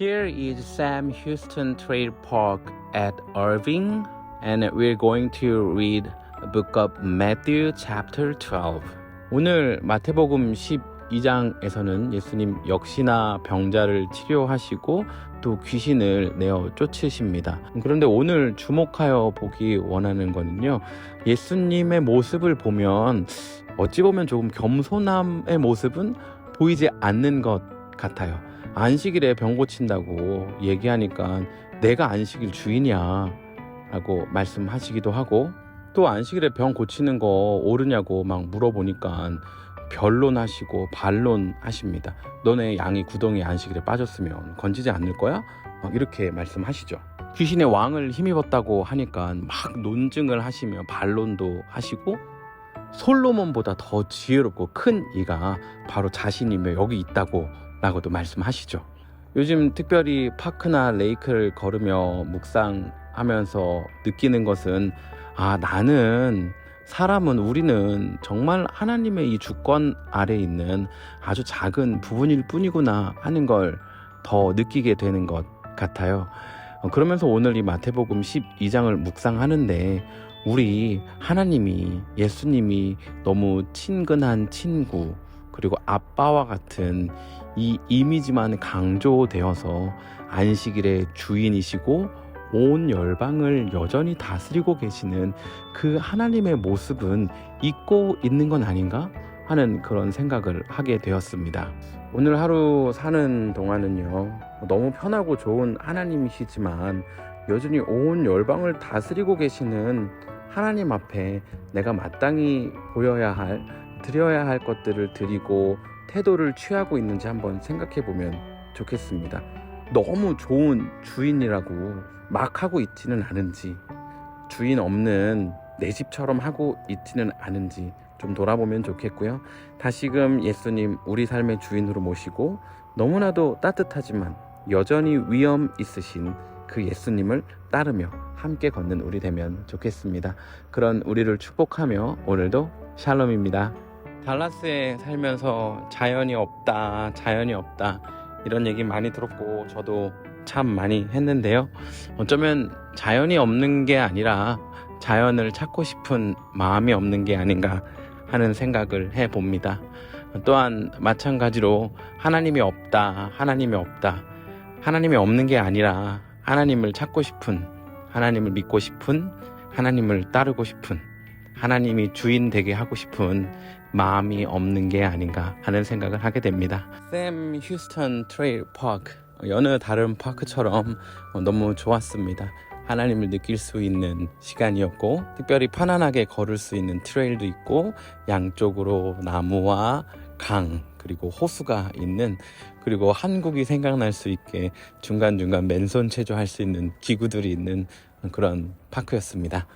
Here is Sam Houston Trail Park at Irving, and we're going to read book of Matthew chapter 12. 오늘 마태복음 12장에서는 예수님 역시나 병자를 치료하시고 또 귀신을 내어 쫓으십니다. 그런데 오늘 주목하여 보기 원하는 거는요. 예수님의 모습을 보면 어찌 보면 조금 겸손함의 모습은 보이지 않는 것 같아요. 안식일에 병 고친다고 얘기하니까 내가 안식일 주인이야 라고 말씀하시기도 하고 또 안식일에 병 고치는 거 옳으냐고 막 물어보니까 변론하시고 반론하십니다. 너네 양이 구덩이 안식일에 빠졌으면 건지지 않을 거야? 막 이렇게 말씀하시죠. 귀신의 왕을 힘입었다고 하니까 막 논증을 하시며 반론도 하시고 솔로몬보다 더 지혜롭고 큰 이가 바로 자신이며 여기 있다고 라고도 말씀하시죠. 요즘 특별히 파크나 레이크를 걸으며 묵상하면서 느끼는 것은 아, 나는 사람은 우리는 정말 하나님의 이 주권 아래 있는 아주 작은 부분일 뿐이구나 하는 걸 더 느끼게 되는 것 같아요. 어, 그러면서 오늘 이 마태복음 12장을 묵상하는데 우리 하나님이 예수님이 너무 친근한 친구 그리고 아빠와 같은 이 이미지만 강조되어서 안식일의 주인이시고 온 열방을 여전히 다스리고 계시는 그 하나님의 모습은 잊고 있는 건 아닌가 하는 그런 생각을 하게 되었습니다. 오늘 하루 사는 동안은요, 너무 편하고 좋은 하나님이시지만 여전히 온 열방을 다스리고 계시는 하나님 앞에 내가 마땅히 보여야 할, 드려야 할 것들을 드리고 태도를 취하고 있는지 한번 생각해 보면 좋겠습니다. 너무 좋은 주인이라고 막 하고 있지는 않은지, 주인 없는 내 집처럼 하고 있지는 않은지 좀 돌아보면 좋겠고요. 다시금 예수님 우리 삶의 주인으로 모시고 너무나도 따뜻하지만 여전히 위험 있으신 그 예수님을 따르며 함께 걷는 우리 되면 좋겠습니다. 그런 우리를 축복하며 오늘도 샬롬입니다. 달라스에 살면서 자연이 없다, 자연이 없다 이런 얘기 많이 들었고 저도 참 많이 했는데요. 어쩌면 자연이 없는 게 아니라 자연을 찾고 싶은 마음이 없는 게 아닌가 하는 생각을 해 봅니다. 또한 마찬가지로 하나님이 없다, 하나님이 없다. 하나님이 없는 게 아니라 하나님을 찾고 싶은, 하나님을 믿고 싶은, 하나님을 따르고 싶은, 하나님이 주인 되게 하고 싶은 마음이 없는 게 아닌가 하는 생각을 하게 됩니다. 샘 휴스턴 트레일 파크 여느 다른 파크처럼 너무 좋았습니다. 하나님을 느낄 수 있는 시간이었고 특별히 편안하게 걸을 수 있는 트레일도 있고 양쪽으로 나무와 강 그리고 호수가 있는 그리고 한국이 생각날 수 있게 중간중간 맨손 체조할 수 있는 기구들이 있는 그런 파크였습니다.